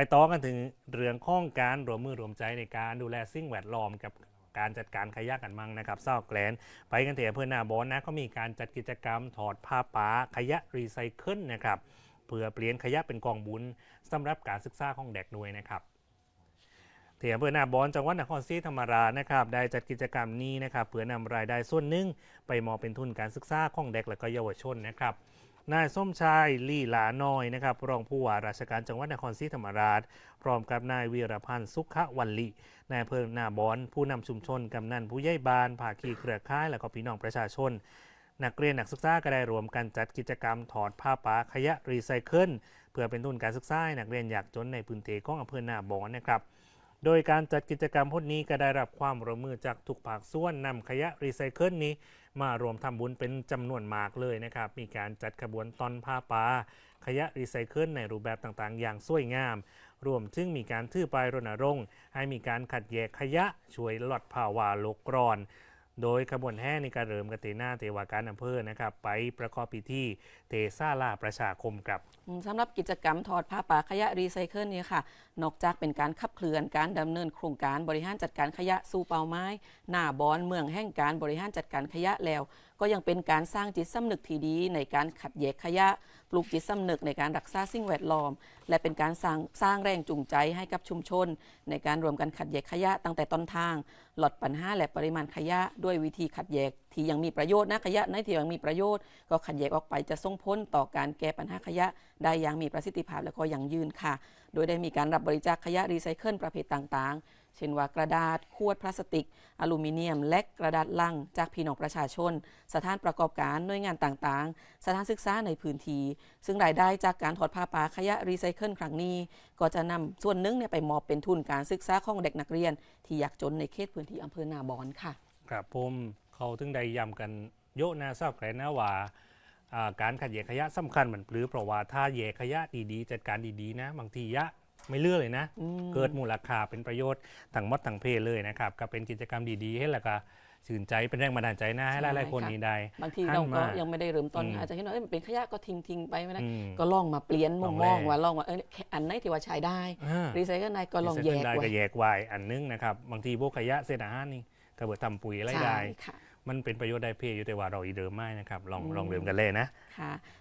ไปต่อกันถึงเรื่องข้องการรวมมือรวมใจในการดูแลสิ่งแวดล้อมกับการจัดการขยะกันมั่งนะครับเศร้าแกลน ไปกันเถอะเพื่อนนาบอนนะเขามีการจัดกิจกรรมถอดผ้าป๋าขยะรีไซเคิลนะครับเพื่อเปลี่ยนขยะเป็นกองบุญสำหรับการศึกษาของเด็กด้วยนะครับเถียอำเภอนาบอนจังหวัดนครศรีธรรมราชนะครับได้จัดกิจกรรมนี้นะครับเพื่อนำรายได้ส่วนหนึ่งไปมอบเป็นทุนการศึกษาของเด็กและก็เยาวชนนะครับ นายส้มชายลี่หลาน้อยนะครับรองผู้ว่าราชการจังหวัดนครศรีธรรมราช พร้อมกับนายวีรพันธ์สุขวันลินายอำเภอนาบอน ผู้นำชุมชนกำนันผู้ใหญ่บ้านภาคีเครือข่าย และก็พี่น้องประชาชน นักเรียนนักศึกษาก็ได้รวมกันจัดกิจกรรมถอดผ้าป๋าขยะรีไซเคิลเพื่อเป็นทุนการศึกษาให้นักเรียนอยากจนในพื้นที่ของอำเภอนาบอนนะครับ โดยการจัดกิจกรรมพวกนี้ก็ได้รับความร่วมมือจากทุกภาคส่วนนำขยะรีไซเคิลนี้ มารวมทำบุญเป็นจำนวนมากเลยนะครับ มีการจัดขบวนตอนผ้าป่าขยะรีไซเคิลในรูปแบบต่างๆ อย่างสวยงาม รวมถึงมีการทื่อไปายรณรงค์ ให้มีการขัดแยกขยะช่วยลดภาวะโลกร้อน โดยขบวนแห่ในการเริ่มกติหน้าเทวาการอำเภอนะครับ ไปประกอบพิธีเทซาลาประชาคมครับสำหรับกิจกรรมถอดผ้าป่าขยะรีไซเคิลนี้ค่ะ นอกจากเป็นการขับเคลื่อนการดำเนินโครงการบริหารจัดการขยะสู่เป้าไม้ หน้าบอนเมืองแห่งการบริหารจัดการขยะแล้ว ก็ยังเป็นการสร้างจิตสำนึกที่ดี ในการขัดแยกขยะ ปลูกจิตสำนึกในการรักษาสิ่งแวดล้อม และเป็นการสร้างสร้างแรงจูงใจให้กับชุมชน ในการรวมกันขัดแยกขยะตั้งแต่ต้นทางลดปัญหาและปริมาณขยะ ด้วยวิธีขัดแยกที่ยังมีประโยชน์นะขยะในที่ยังมีประโยชน์ ก็ขัดแยกออกไปจะส่งผลต่อการแก้ปัญหาขยะ ได้อย่างมีประสิทธิภาพและก็ยั่งยืนค่ะ โดยได้มีการรับบริจาคขยะรีไซเคิลประเภทต่างๆ เช่นว่ากระดาษ ขวดพลาสติก อลูมิเนียม และกระดาษลัง จากพี่น้องประชาชน สถานประกอบการหน่วยงานต่างๆ สถานศึกษาในพื้นที่ซึ่งรายได้จากการถอดผ้าป่าขยะรีไซเคิลครั้งนี้ ก็จะนำส่วนหนึ่งเนี่ยไปมอบเป็นทุนการศึกษาของเด็กนักเรียน ที่อยากจนในเขตพื้นที่อำเภอนาบอนค่ะ ครับผมเขาถึงได้ย้ำกันโยนะทราบแกลนะว่าการขัดแยกขยะสำคัญเหมือนปรือเพราะว่าถ้าแยกขยะดีๆ จัดการดีๆนะบางทียะ ไม่เลือกเลยนะอืมเกิดมูลค่าเป็นประโยชน์ทั้งหมดทั้งเพศเลยนะครับก็เป็นกิจกรรมดีๆ ให้แล้วก็ชื่นใจเป็นแรงบันดาลใจนะให้หลายๆคนนี้ได้ บางทีหันเราก็มายังไม่ได้เริ่มต้นอืมอาจจะคิดว่าเอ้ยมันเป็นขยะก็ทิ้งทิ้งๆไปไม่ได้อืมก็ลองมาเปลี่ยนมุมมองลองแลว่าลองว่าเอออันไหนที่ว่าใช้ได้อ่ารีไซเคิลได้ก็ลองแยกได้ไว้ก็แยกไว้อันนึงนะครับบางทีพวกขยะเศษอาหารนี่ก็เบิดทำปุ๋ยอะไรใช่ได้ค่ะมันเป็นประโยชน์ได้เพศอยู่แต่ว่าเราอีเดิมไม่นะครับ ลองอืมลองเริ่มกันเลยนะค่ะ